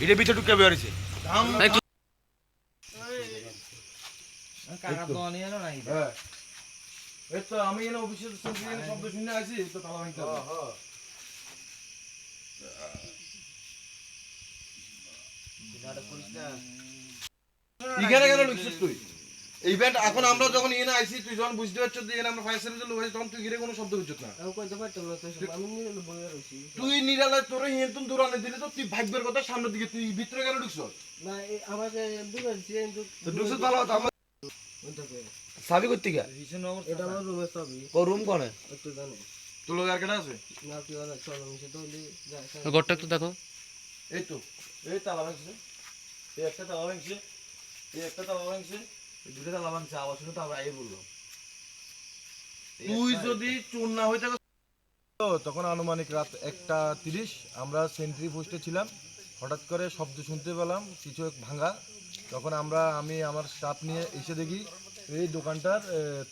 এটা ভিতরে ঢুকে বেরিয়েছে দাম একটু হ্যাঁ এতো আমি এনে অফিসে শব্দ শুনে আছি তো তালা ভাঙতে। এখানে কেন ঢুকছিস তুই ইভেন্ট এখন আমরা যখন ইয়ে আইসি তুই যখন বুঝতে পারছিস যে এখানে আমরা ফায়ার লোক আছি, তখন তুই গিয়ে কোনো শব্দ বুঝছিস না। তুই নিরালায় তোর দূরানে দিলে তো তুই ভাগ্যের কথা সামনের দিকে তুই ভিতরে কেন ঢুকছ? তো ঢুকছিস তালা তো আমার সাবি করতে গা ও রুম কোনে? তোর লোক আর কেটা আছে? ঘরটা একটু দেখো। এই তো এই তালা ভাঙছে। এই একটা তালা ভাঙছে এই একটা তালা ভাঙছে। শুনে তো আমরা তুই যদি চোর না তখন আনুমানিক রাত একটা তিরিশ আমরা সেন্ট্রি পোস্টে ছিলাম। হঠাৎ করে শব্দ শুনতে পেলাম কিছু এক ভাঙা। তখন আমরা আমি আমার স্টাফ নিয়ে এসে দেখি এই দোকানটার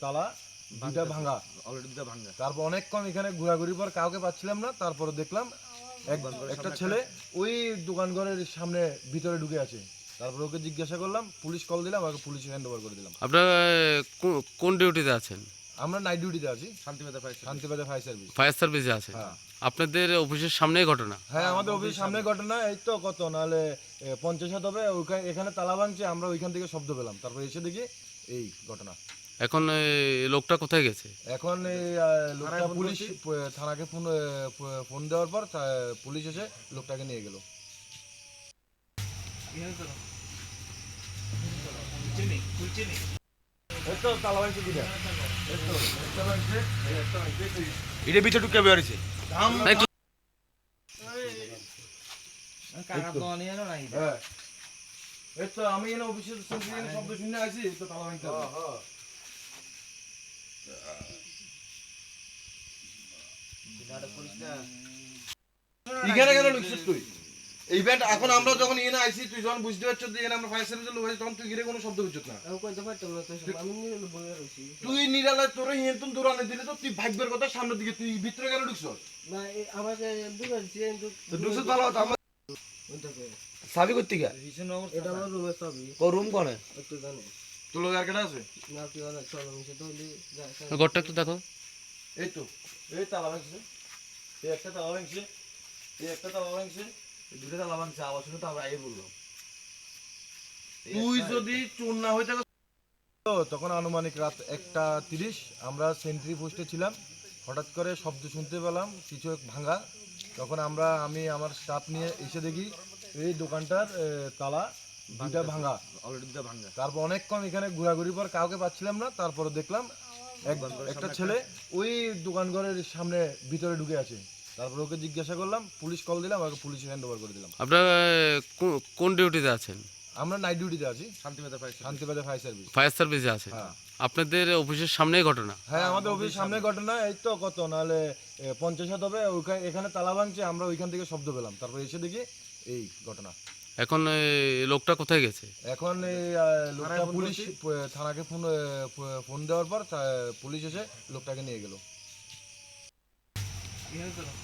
তালা দুটা ভাঙা। অলরেডি দুটা ভাঙা। তারপর অনেকক্ষণ এখানে ঘোরাঘুরি পর কাউকে পাচ্ছিলাম না তারপরে দেখলাম এক- একটা ছেলে ওই দোকান ঘরের সামনে ভিতরে ঢুকে আছে। তারপর ওকে জিজ্ঞাসা করলাম পুলিশ কল দিলাম ওকে পুলিশে হ্যান্ড ওভার করে দিলাম। আপনারা কো- কোন ডিউটিতে আছেন? আমরা নাইট ডিউটিতে আছি। Shantibazar fire Shantibazar fire service fire সার্ভিসে আছেন? হ্যাঁ। আপনাদের অফিসের সামনেই ঘটনা? হ্যাঁ আমাদের অফিসের সামনে। ঘটনা। এই তো কত নাহলে এ, পঞ্চাশ হাত হবে। ওইখানে এখানে তালা ভাঙছে আমরা ওইখান থেকে শব্দ পেলাম। তারপর এসে দেখি এই ঘটনা। এখন এই লোকটা কোথায় গেছে? এখন এই আহ, লোকটা পুলিশ প- থানাকে ফোন ফোন দেওয়ার পর তা- পুলিশ এসে লোকটাকে নিয়ে গেল। এটা ভিতরে ঢুকে বেরিয়েছে আমি এনে অফিসে শব্দ শুনে আছি তো তালা ভাঙতে হবে। এখানে কেন ঢুকছিস তুই ইভেন্ট এখন আমরা যখন ইয়ে আইসি তুই যখন বুঝতে পারছিস যে আমরা ফায়ার সার্ভিসের লোক আছি, তখন তুই গিয়ে কোনো শব্দ বুঝছিস না। তুই নিরালায় তোর দিলে তো তুই ভাগ্যের কথা সামনের দিকে তুই ভিতরে কেন ঢুকছ? তো ঢুকছিস তালা তো আমার করতে গা ও রুম কোনে তোর লোক আর কেটা আছে? ঘরটা একটু দেখো। এই তো এই তালা ভাঙছে। এই একটা তালা ভাঙছে এই একটা তালা ভাঙছে। দুটো তালা ভাঙছে আওয়াজ শুনে তো আমরা এই বলল তুই যদি চোর না হয়ে তখন আনুমানিক রাত একটা তিরিশ আমরা সেন্ট্রি পোস্টে ছিলাম। হঠাৎ করে শব্দ শুনতে পেলাম কিছু এক ভাঙা। তখন আমরা আমি আমার স্টাফ নিয়ে এসে দেখি এই দোকানটার এ, তালা দুটা ভাঙা। অলরেডি দুটা ভাঙা। তারপর অনেকক্ষণ এখানে ঘোরাঘুরি পর কাউকে পাচ্ছিলাম না তারপরে দেখলাম এক- একটা ছেলে ওই দোকান ঘরের সামনে ভিতরে ঢুকে আছে। তারপর ওকে জিজ্ঞাসা করলাম পুলিশ কল দিলাম ওকে পুলিশে হ্যান্ড ওভার করে দিলাম। আপনারা কো- কোন ডিউটিতে আছেন? আমরা নাইট ডিউটিতে আছি। Shantibazar fire Shantibazar fire service fire সার্ভিসে আছেন? হ্যাঁ। আপনাদের অফিসের সামনেই ঘটনা? হ্যাঁ আমাদের অফিস সামনে ঘটনা। এই তো কত নাহলে এ, পঞ্চাশ হাত হবে। ওইখানে এখানে তালা ভাঙছে আমরা ওইখান থেকে শব্দ পেলাম। তারপর এসে দেখি এই ঘটনা। এখন লোকটা কোথায় গেছে? এখন এই আহ, লোকটা পুলিশ প- থানাকে ফোন এ, ফোন দেওয়ার পর তা- পুলিশ এসে লোকটাকে নিয়ে গেল।